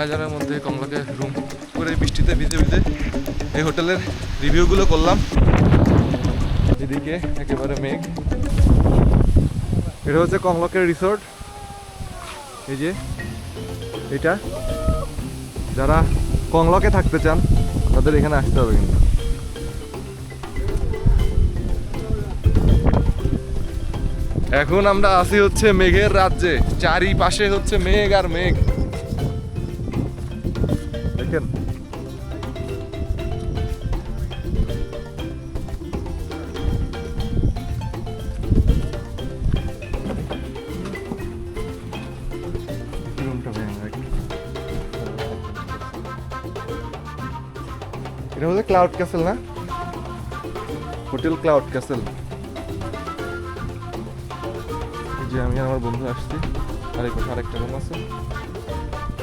হাজারের মধ্যে কমলাকে রুম করে বৃষ্টিতে ভিজে ভিজে এই হোটেলের রিভিউগুলো করলাম। এদিকে একেবারে মেঘ। এটা হচ্ছে কমলকের রিসোর্ট এই যে, এটা। যারা কংলকে থাকতে চান, তাদের এখানে আসতে হবে কিন্তু। এখন আমরা আছি হচ্ছে মেঘের রাজ্যে। চারিপাশে হচ্ছে মেঘ আর মেঘ। এটা হচ্ছে ক্লাউড ক্যাসেল না? হোটেল ক্লাউড ক্যাসেল যে আমি আমার বন্ধু আসছি। আর এই পাশে আরেকটা রুম আছে।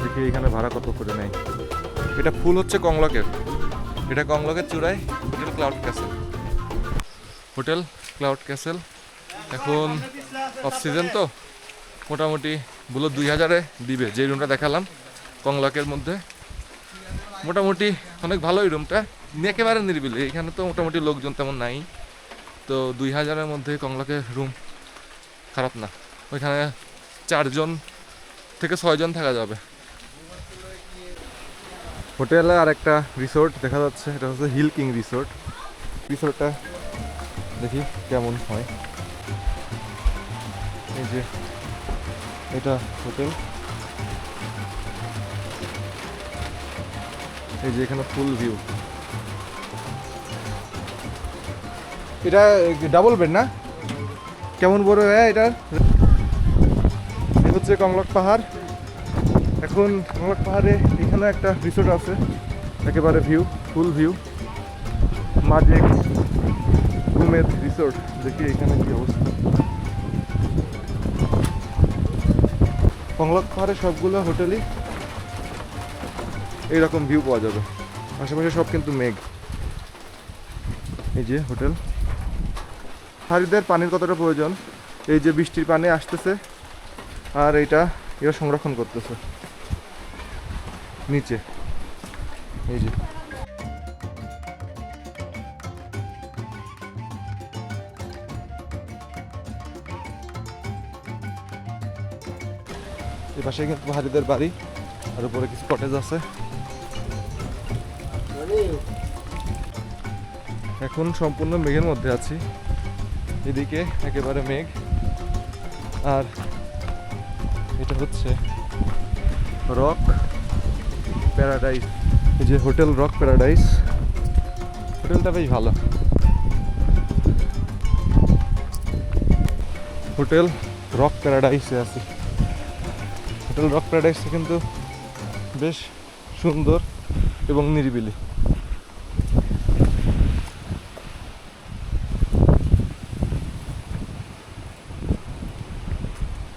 দেখি এখানে ভাড়া কত করে নেয়। এটা ফুল হচ্ছে কংলকের। এটা কংলকের চূড়ায় hotel cloud castle hotel cloud castle এখন অফ সিজন তো। মোটামুটি বলো দুই হাজারে দিবে। যে রুমটা দেখালাম, কংলকের মধ্যে। মোটামুটি অনেক ভালোই রুমটা একেবারে নিরিবিলি। এখানে তো মোটামুটি লোকজন তেমন নাই। তো দুই হাজারের মধ্যে কংলাকে রুম খারাপ না। ওইখানে চারজন থেকে ছয়জন থাকা যাবে। হোটেলে আর একটা রিসোর্ট দেখা যাচ্ছে। এটা হচ্ছে হিল কিং রিসোর্ট রিসোর্টটা দেখি কেমন হয়। এই যে, এটা হোটেল এই যে এখানে ফুল ভিউ এটা ডাবল বেড না? কেমন বড় হ্যাঁ এটার? হচ্ছে কংলক পাহাড়। এখন কংলক পাহাড়ে এখানে একটা রিসোর্ট আছে, একেবারে ভিউ ফুল ভিউ মাঝে ঘুমের রিসোর্ট দেখি এখানে কি অবস্থা। কংলক পাহাড়ে সবগুলো হোটেলই এইরকম ভিউ পাওয়া যাবে। আশেপাশে সব কিন্তু মেঘ। এই যে হোটেল। হারিদের পানির কতটা প্রয়োজন? এই যে বৃষ্টির পানি আসতেছে, আর এইটা এরা সংরক্ষণ করতেছে। নিচে। এই যে। এই পাশে কিন্তু হারিদের বাড়ি, আর উপরে কিছু কটেজ আছে। এখন সম্পূর্ণ মেঘের মধ্যে আছি। এদিকে একেবারে মেঘ। আর এটা হচ্ছে রক প্যারাডাইস। এই যে হোটেল রক প্যারাডাইস। হোটেলটা বেশ ভালো। হোটেল রক প্যারাডাইসে আছি। হোটেল রক প্যারাডাইসটা কিন্তু বেশ সুন্দর এবং নিরিবিলি।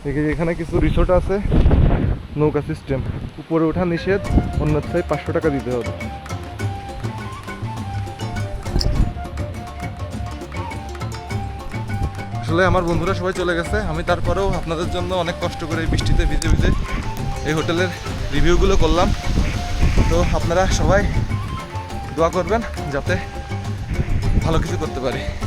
এখানে- এখানে কিছু রিসোর্ট আছে, নৌকা সিস্টেম উপরে ওঠা নিষেধ, অন্যথায় পাঁচশো টাকা দিতে হবে। আসলে আমার বন্ধুরা সবাই চলে গেছে, আমি তারপরেও আপনাদের জন্য অনেক কষ্ট করে বৃষ্টিতে ভিজে ভিজে এই হোটেলের রিভিউগুলো করলাম। তো আপনারা সবাই দোয়া করবেন যাতে ভালো কিছু করতে পারি।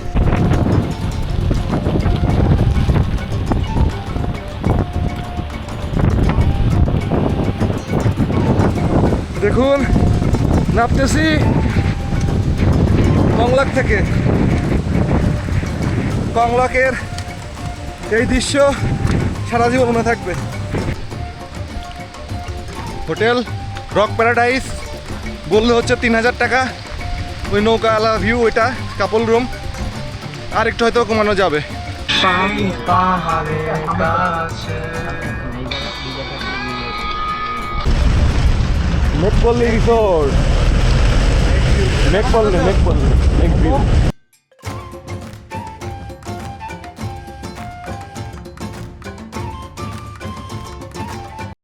দেখুন, নামতেছি কংলাক থেকে। কংলাকের এই দৃশ্য সারা জীবন মনে থাকবে। হোটেল রক প্যারাডাইস, বললে হচ্ছে তিন হাজার টাকা। ওই নৌকা আলা ভিউ, ওইটা কাপল রুম। আর একটু হয়তো কমানো যাবে। মেকপল্লি রিসোর্ট মেঘপল্লী মেঘপল্লী ভিউ